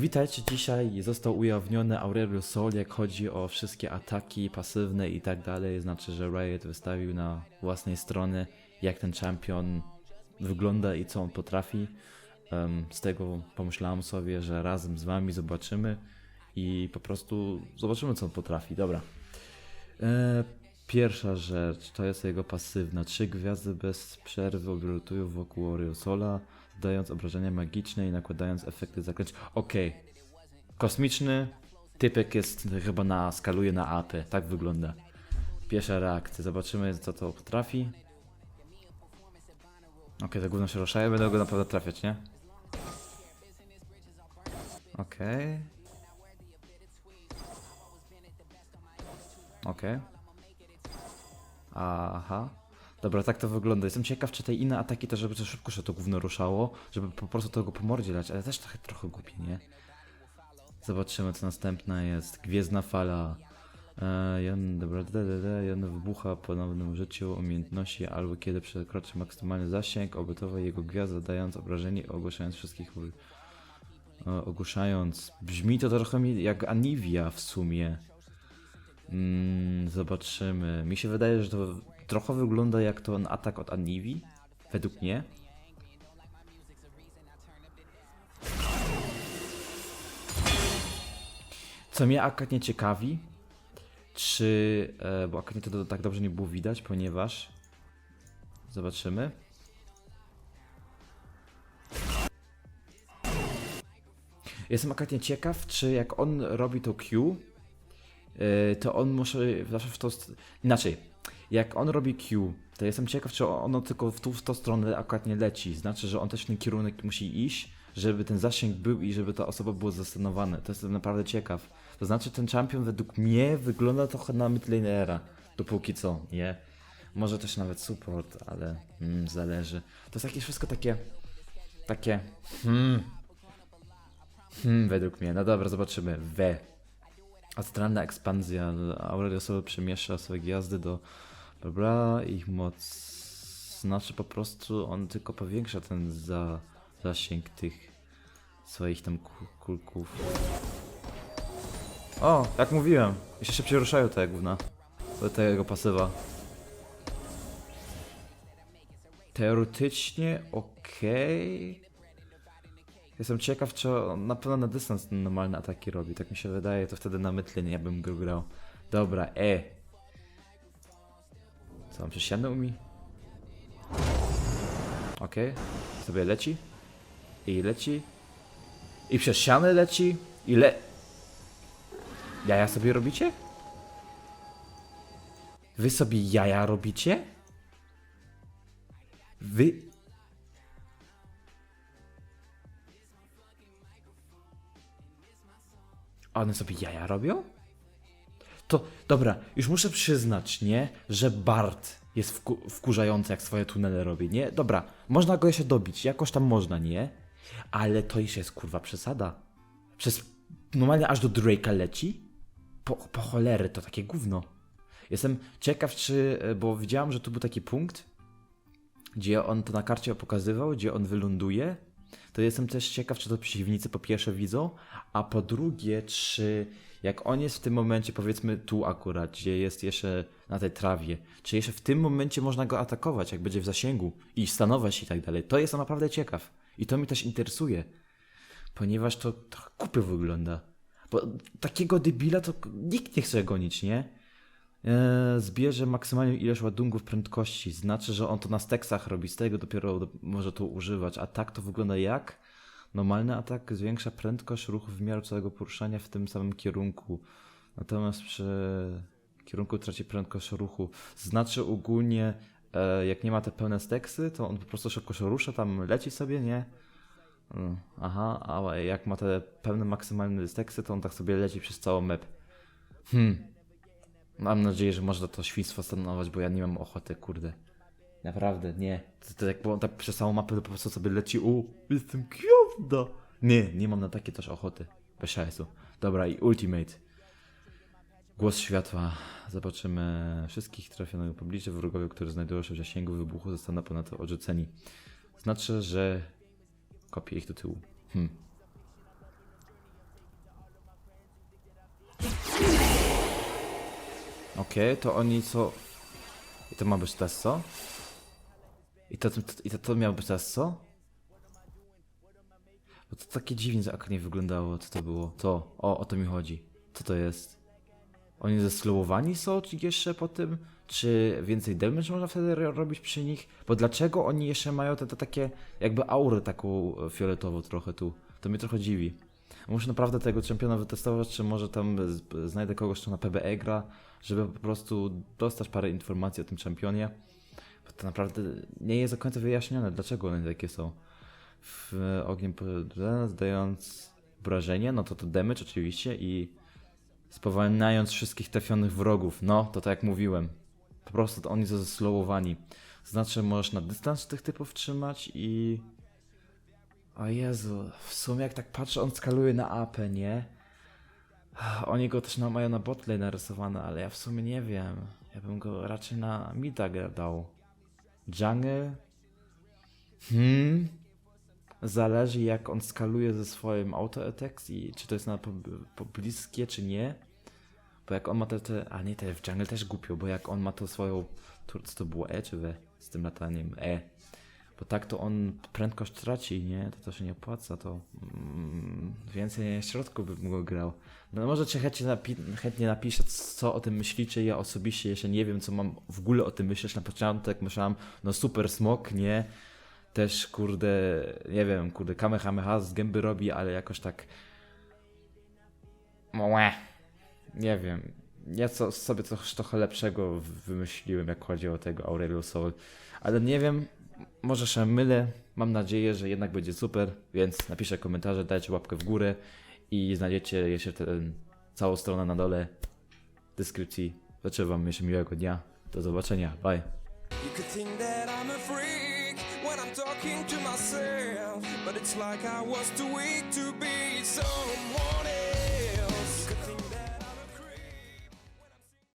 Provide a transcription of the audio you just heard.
Witajcie, dzisiaj został ujawniony Aurelius Sol, jak chodzi o wszystkie ataki pasywne i tak dalej. Znaczy, że Riot wystawił na własnej stronie, jak ten champion wygląda i co on potrafi. Em, z tego pomyślałem sobie, że razem z wami zobaczymy i po prostu zobaczymy, co on potrafi. Dobra. E, pierwsza rzecz to jest jego pasywna. Trzy gwiazdy bez przerwy obrotują wokół Oriosola, dając obrażenia magiczne i nakładając efekty zaklęć. Okej. Kosmiczny typek jest chyba na skaluje na AP. Tak wygląda. Pierwsza reakcja. Zobaczymy, co to potrafi. Okej, to gówno się ruszają, będę go na pewno trafiać, nie? Okej. Okej. Aha. Dobra, tak to wygląda. Jestem ciekaw, czy te inne ataki to, żeby to szybko się to gówno ruszało, żeby po prostu tego po mordzie dać, ale też trochę, trochę nie? Zobaczymy, co następna jest. Gwiezdna fala. E, Jan, dobra, da, da, da, Jan wybucha po ponownym użyciu umiejętności albo kiedy przekroczy maksymalny zasięg, obytowa jego gwiazda dając obrażenie i ogłuszając wszystkich e, ogłuszając. Brzmi to trochę mi jak Anivia w sumie. Mm, zobaczymy. Mi się wydaje, że to trochę wygląda jak ten atak od Anivi. Według mnie. Co mnie akurat nie ciekawi, czy. E, bo akurat to tak dobrze nie było widać, ponieważ. Zobaczymy. Jestem akurat ciekaw, czy jak on robi to Q, e, to on musi zawsze w to. Inaczej, jak on robi Q, to jestem ciekaw, czy ono tylko w, tu, w tą stronę akurat nie leci. Znaczy, że on też w ten kierunek musi iść, żeby ten zasięg był i żeby ta osoba była zastanowana. To jestem naprawdę ciekaw. To znaczy, ten champion według mnie wygląda trochę na midlanera. Dopóki co, nie? Może też nawet support, ale mm, zależy. To jest jakieś wszystko takie. Takie. Hmm. Hmm, według mnie. No dobra, zobaczymy. We. Astralna ekspansja. Aurelio sobie przemiesza swoje gwiazdy do Dobra, ich moc. Znaczy po prostu on tylko powiększa ten za, zasięg tych swoich tam ku- kulków. O, jak mówiłem, jeszcze szybciej ruszają te gówna. Do tego pasywa. Teoretycznie okej. Jestem ciekaw, czy on na pewno na dystans normalne ataki robi. Tak mi się wydaje, to wtedy na mytlenie ja bym go grał. Dobra, e. Co przez ścianę umie? Okej. Sobie leci. I leci. I przez ścianę leci. I le... Jaja sobie robicie? Wy sobie jaja robicie? Wy... One sobie jaja robią? To dobra, już muszę przyznać, nie, że Bart jest wku wkurzający, jak swoje tunele robi, nie? Dobra, można go jeszcze dobić, jakoś tam można, nie? Ale to już jest kurwa przesada. Przez normalnie aż do Drake'a leci? Po, po cholery, to takie gówno. Jestem ciekaw, czy. e, Bo widziałem, że tu był taki punkt, gdzie on to na karcie pokazywał, gdzie on wyląduje. To jestem też ciekaw, czy to przeciwnicy po pierwsze widzą, a po drugie, czy jak on jest w tym momencie, powiedzmy tu akurat, gdzie jest jeszcze na tej trawie, czy jeszcze w tym momencie można go atakować, jak będzie w zasięgu i stanować i tak dalej. To jestem naprawdę ciekaw. I to mi też interesuje, ponieważ to trochę kupy wygląda. Bo takiego debila to nikt nie chce gonić, nie? Eee, zbierze maksymalną ilość ładunków prędkości. Znaczy, że on to na steksach robi, z tego dopiero do- może to używać. A tak to wygląda jak? Normalny atak zwiększa prędkość ruchu w miarę całego poruszania w tym samym kierunku. Natomiast przy kierunku traci prędkość ruchu. Znaczy ogólnie, e, jak nie ma te pełne steksy, to on po prostu szybko się rusza, tam leci sobie, nie? Mm, Aha, a jak ma te pełne maksymalne steksy, to on tak sobie leci przez całą map. Hmm. Mam nadzieję, że można to świństwo stanować, bo ja nie mam ochoty, kurde. Naprawdę, nie. To, to on tak przez całą mapę to po prostu sobie leci, u, jestem gwiazda. Nie, nie mam na takie też ochoty. Bez szajsu. Dobra, i Ultimate. Głos światła. Zobaczymy wszystkich trafionych pobliże wrogowie, którzy znajdują się w zasięgu wybuchu, zostaną ponadto odrzuceni. Znaczy, że kopię ich do tyłu. Hmm. Okej, to oni co... I to ma być teraz co? I to, to, i to, to miało być teraz co? Bo to takie dziwnie nie wyglądało, co to było. To, o, o to mi chodzi. Co to jest? Oni zeslowowani są czy jeszcze po tym? Czy więcej damage można wtedy ro- robić przy nich? Bo dlaczego oni jeszcze mają te, te takie jakby aurę taką e, fioletową trochę tu? To mnie trochę dziwi. Muszę naprawdę tego czempiona wytestować, czy może tam z- znajdę kogoś, kto na PBE gra, żeby po prostu dostać parę informacji o tym czempionie. Bo to naprawdę nie jest do końca wyjaśnione, dlaczego one takie są. W ogniem po- zdając wrażenie, no to to damage oczywiście i spowalniając wszystkich trafionych wrogów. No, to tak jak mówiłem. Po prostu to oni są zeslowowani. Znaczy, możesz na dystans tych typów trzymać i... O Jezu, w sumie jak tak patrzę, on skaluje na AP, nie? Oni go też na, mają na botlane narysowane, ale ja w sumie nie wiem. Ja bym go raczej na mida dał. Jungle? Hmm? Zależy jak on skaluje ze swoim auto attacks i czy to jest na po, pobliskie, czy nie. Bo jak on ma te, te a nie, te w jungle też głupio, bo jak on ma to swoją, tu- co to było E czy W z tym lataniem? E. Bo tak to on prędkość traci, nie? To się nie opłaca, to mm, więcej środków bym go grał. No możecie chętnie, napi- chętnie napisać, co o tym myślicie. Ja osobiście jeszcze nie wiem, co mam w ogóle o tym myśleć. Na początek myślałem, no super smok, nie? Też, kurde, nie wiem, kurde, kamehameha z gęby robi, ale jakoś tak... Młe. Nie wiem. Ja co, sobie coś trochę lepszego wymyśliłem, jak chodzi o tego Aurelio Soul. Ale nie wiem, może się mylę. Mam nadzieję, że jednak będzie super, więc napiszę komentarze, dajcie łapkę w górę i znajdziecie jeszcze ten, całą stronę na dole w deskrypcji. Życzę wam jeszcze miłego dnia. Do zobaczenia. Bye. Talking to myself, but it's like I was too weak to be someone.